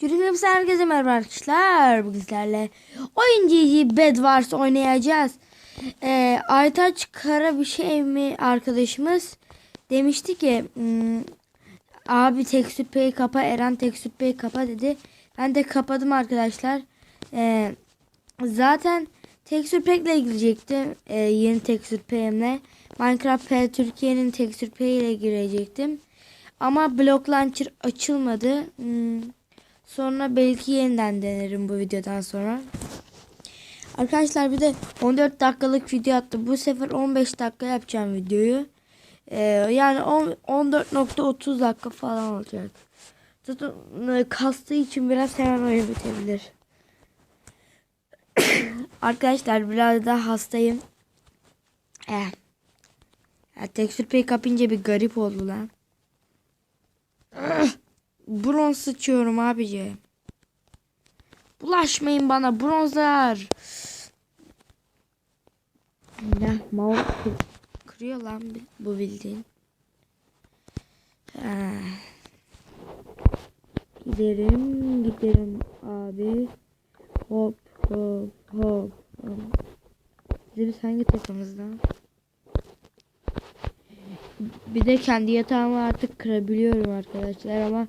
Cürüm herkese merhaba arkadaşlar. Bugün sizlerle oyuncu Bed Wars oynayacağız. Ee, Aytaç Kara bir şey mi arkadaşımız demişti ki hmm, abi tekstür pay'i kapa Eren tekstür pay'i kapa dedi. Ben de kapadım arkadaşlar. Ee, zaten tekstür pack girecektim. Ee, yeni tekstür pay'imle. Minecraft P Türkiye'nin tekstür pay ile girecektim. Ama Block Launcher açılmadı. Hmm. Sonra belki yeniden denerim bu videodan sonra. Arkadaşlar bir de 14 dakikalık video attım. Bu sefer 15 dakika yapacağım videoyu. Ee, yani 14.30 dakika falan olacak. Zaten e, kastığı için biraz hemen oyun bitebilir. Arkadaşlar biraz daha hastayım. Eh. Ya, tekstür pay kapınca bir garip oldu lan. Bronz sıçıyorum abici. Bulaşmayın bana bronzlar. Mouse kır- kırıyor lan bu bildiğin. Ha. Giderim giderim abi. Hop hop hop. hop. Biz hangi takımızdan? Bir de kendi yatağımı artık kırabiliyorum arkadaşlar ama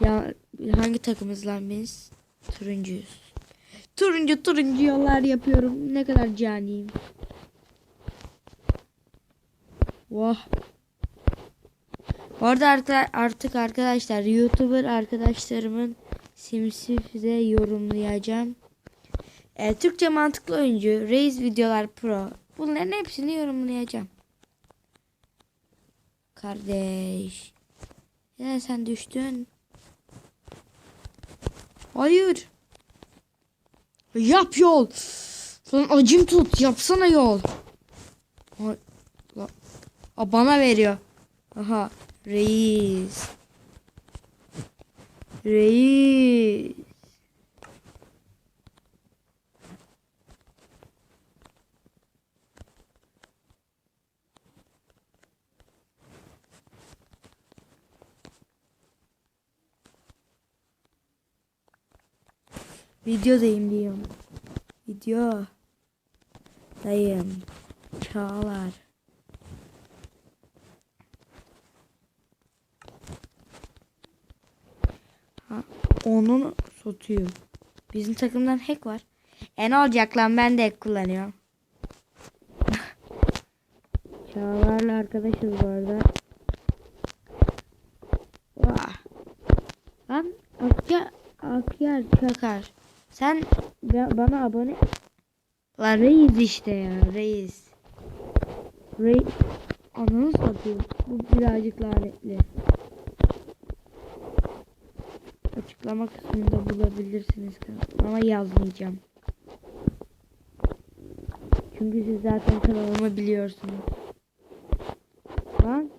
ya hangi takımız lan biz? Turuncuyuz. Turuncu turuncu yollar yapıyorum. Ne kadar caniyim. Vah. Bu artık arkadaşlar YouTuber arkadaşlarımın simsi size yorumlayacağım. E, Türkçe mantıklı oyuncu, Reis Videolar Pro. Bunların hepsini yorumlayacağım. Kardeş. Neden sen düştün? Hayır. Yap yol. Lan acım tut. Yapsana yol. Aa, bana veriyor. Aha. Reis. Reis. Videodayım diyorum. Video. Dayım. Çağlar. Ha, onun satıyor. Bizim takımdan hack var. E ne olacak lan ben de hack kullanıyorum. Çağlar'la arkadaşız bu arada. Vah. Lan Akya Akyar Çakar. Sen ba- bana abone Lan reis işte ya reis. Reis. Ananı satayım. Bu birazcık lanetli. Açıklama kısmında bulabilirsiniz ama yazmayacağım. Çünkü siz zaten kanalımı biliyorsunuz. Lan.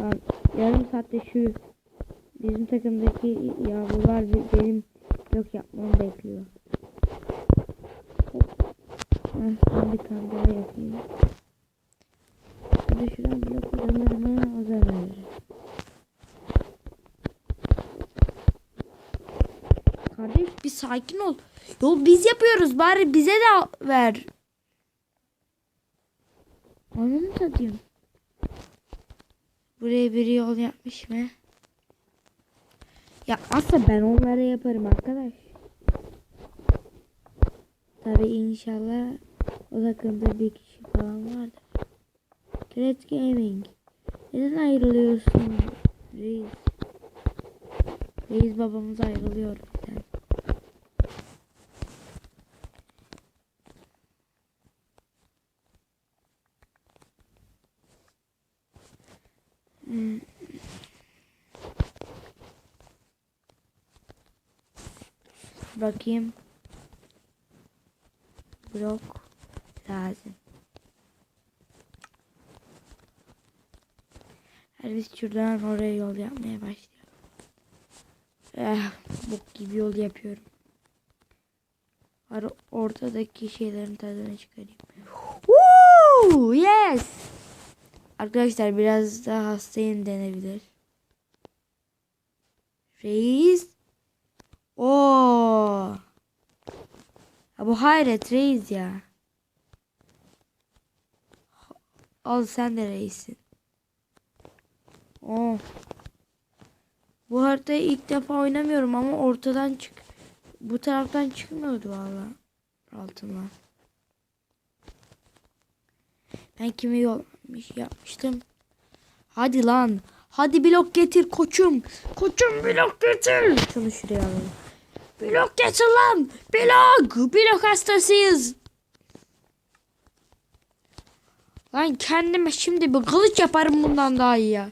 Lan yarım saatte şu bizim takımdaki yavrular be- benim blok yapmamı bekliyor. Heh, ben bir tane daha yapayım. Bir de şuradan blok uzanır mı? Uzanır. Kardeş bir sakin ol. Yol biz yapıyoruz bari bize de ver. Ananı satayım. Buraya bir yol yapmış mı? Ya aslında ben onlara yaparım arkadaş. Tabi inşallah o takımda bir kişi falan vardır. Red Gaming. Neden ayrılıyorsun reis? Reis babamız ayrılıyor neden? Hmm. Bakayım. Blok lazım. Her biz şuradan oraya yol yapmaya başlayalım. Eh, bok gibi yol yapıyorum. Var ortadaki şeylerin tadını çıkarayım. Woo! Yes! Arkadaşlar biraz daha hastayım denebilir. Reis. Oo. Ya bu hayret reis ya. Al sen de reisin. Oo. Bu haritayı ilk defa oynamıyorum ama ortadan çık. Bu taraftan çıkmıyordu valla. Altına. Ben kimi yollamış yapmıştım. Hadi lan. Hadi blok getir koçum. Koçum blok getir. Şunu şuraya alalım. Blok getir lan. Blok. Blok hastasıyız. Lan kendime şimdi bir kılıç yaparım bundan daha iyi ya.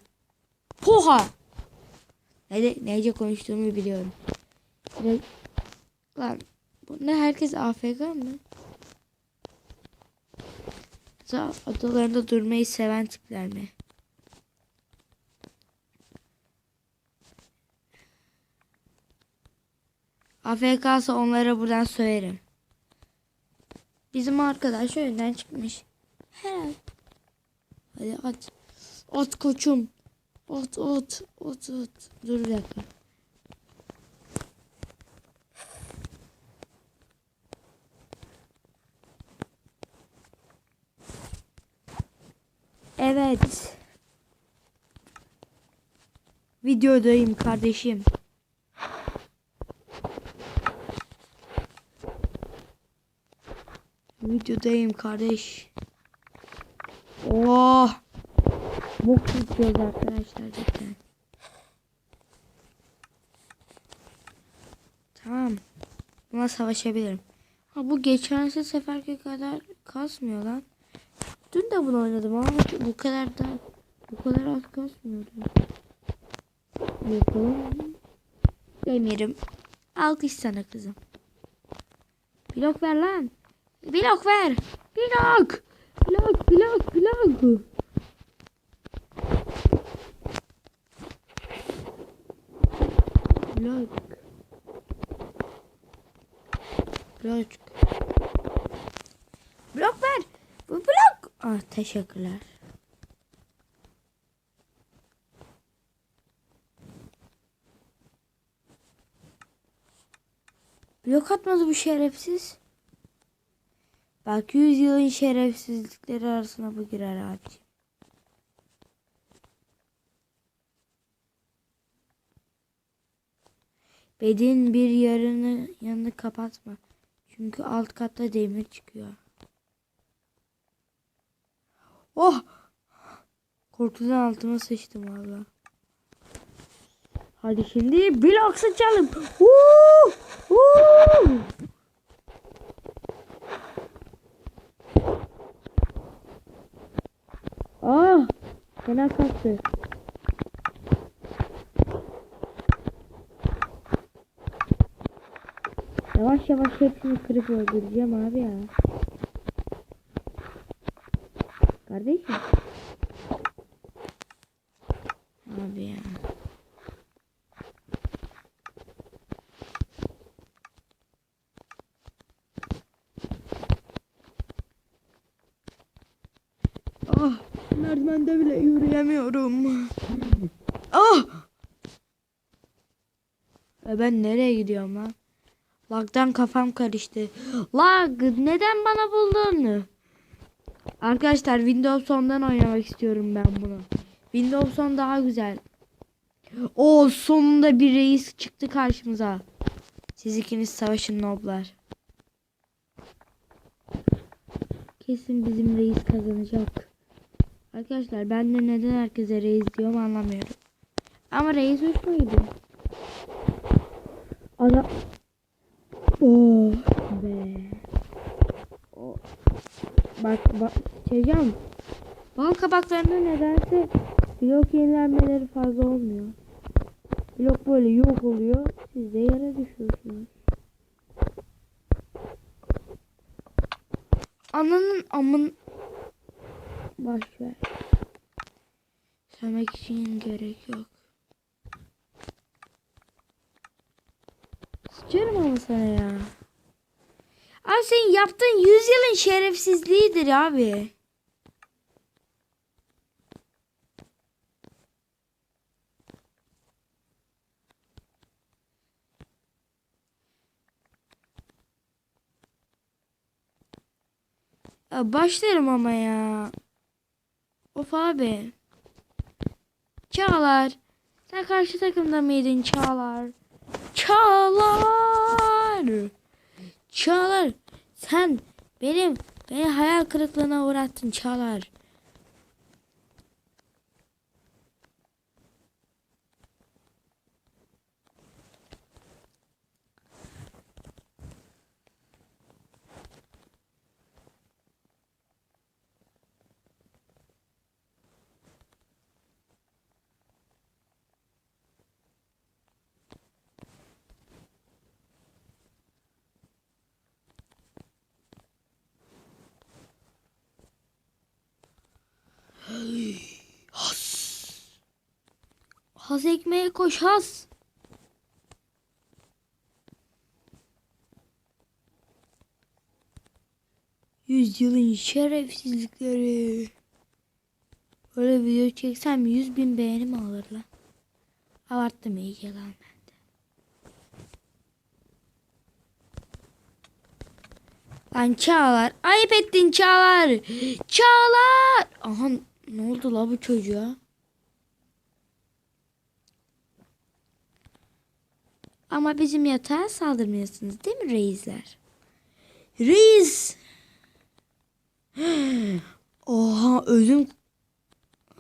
Poha. Ne neyce konuştuğumu biliyorum. Lan bu ne herkes AFK mı? Adalarında durmayı seven tipler mi? AFK'sa onlara buradan söylerim. Bizim arkadaş önden çıkmış. Herhalde. Hadi at. At koçum. At at at at. Dur bir dakika. Evet. Videodayım kardeşim. Videodayım kardeş. Oh. Bok tutuyoruz arkadaşlar cidden. Tamam. Buna savaşabilirim. Ha bu geçen seferki kadar kasmıyor lan. Dün de bunu oynadım ama bu kadar da bu kadar az kasmıyordu. Bakalım. Demirim. Alkış sana kızım. Blok ver lan. Blok ver. Blok. Blok blok blok. Blok. Blok. Blok ver. Bu blok. Ah teşekkürler. Blok atmadı bu şerefsiz. Bak 100 yılın şerefsizlikleri arasına bu girer abiciğim. Bedin bir yarını yanını kapatma. Çünkü alt katta demir çıkıyor. Oh! Korkudan altıma sıçtım valla. Hadi şimdi blok sıçalım. Woo! Woo! Ah! Fena kalktı. Yavaş yavaş hepsini kırıp öldüreceğim abi ya. Kardeşim. Abi ya. Ah, merdivende bile yürüyemiyorum. Ah! E ben nereye gidiyorum lan? Lag'dan kafam karıştı. Lag neden bana buldun? Arkadaşlar Windows 10'dan oynamak istiyorum ben bunu. Windows 10 daha güzel. O sonunda bir reis çıktı karşımıza. Siz ikiniz savaşın noblar. Kesin bizim reis kazanacak. Arkadaşlar ben de neden herkese reis diyorum anlamıyorum. Ama reis hoşuma gidiyor. Adam Oh be. Oh. Bak bak Çecan. Bal kabaklarında nedense blok yenilenmeleri fazla olmuyor. Blok böyle yok oluyor. Siz de yere düşüyorsunuz. Ananın amın Boş ver. Sevmek için gerek yok. Sıçarım ama sana ya. Abi senin yaptığın yüzyılın şerefsizliğidir abi. Ya başlarım ama ya. Of abi. Çağlar. Sen karşı takımda mıydın Çağlar? Çağlar. Çağlar. Sen benim beni hayal kırıklığına uğrattın Çağlar. Has ekmeğe koş has. Yüzyılın şerefsizlikleri. Böyle video çeksem 100 bin beğeni mi alır lan? Abarttım iyice lan ben. Lan Çağlar. Ayıp ettin Çağlar. Çağlar. Aha ne oldu la bu çocuğa? Ama bizim yatağa saldırmıyorsunuz değil mi reisler? Reis! Oha ödüm...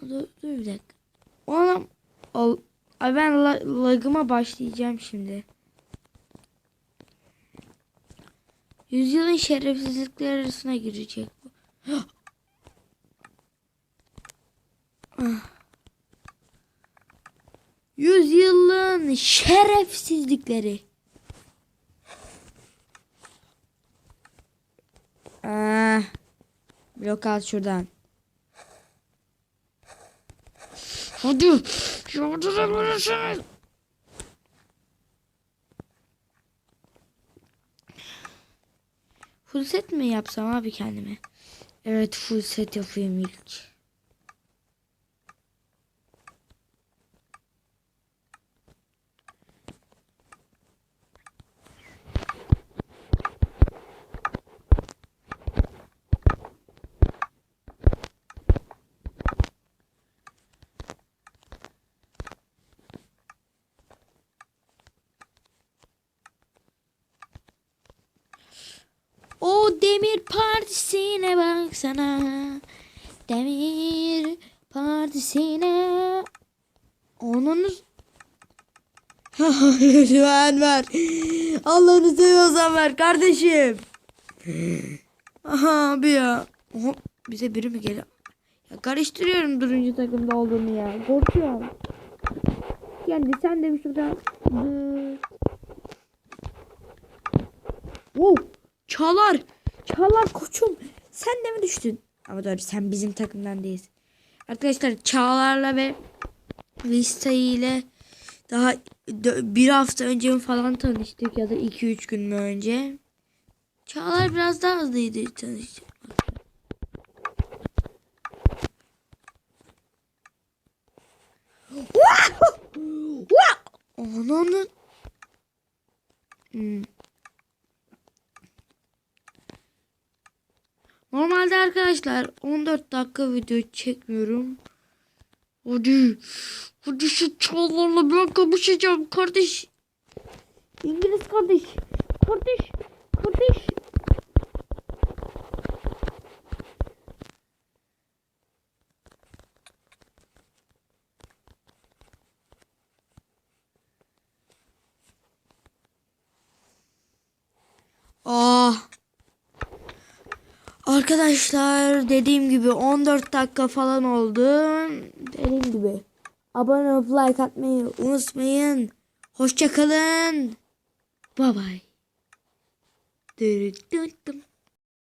Dur, dur bir dakika. Oğlum... Al, ben la, lagıma başlayacağım şimdi. Yüzyılın şerefsizlikleri arasına girecek bu. Ah. Yüzyılın şerefsizlikleri. Ah, blok al şuradan. Hadi. Yardırabilirsiniz. Full set mi yapsam abi kendime? Evet full set yapayım ilk. O demir partisine baksana. Demir partisine. Onun Lütfen ver. Allah'ını seviyorsan ver kardeşim. Aha abi ya. Oha, bize biri mi geliyor? Ya karıştırıyorum duruncu takımda olduğunu ya. Korkuyorum. Kendi sen de bir şuradan. Dur. Oh, Çağlar. Çağlar koçum. Sen de mi düştün? Ama doğru sen bizim takımdan değilsin. Arkadaşlar Çağlar'la ve Vista ile daha bir hafta önce mi falan tanıştık ya da 2-3 gün mü önce. Çağlar biraz daha hızlıydı tanıştık. Ananı. Hmm. Arkadaşlar 14 dakika video çekmiyorum. Hadi. Hadi şu çağlarla ben kapışacağım kardeş. İngiliz kardeş. Kardeş. Kardeş. Ah. Arkadaşlar dediğim gibi 14 dakika falan oldu. Dediğim gibi abone olup like atmayı unutmayın. Hoşçakalın. Bye bye.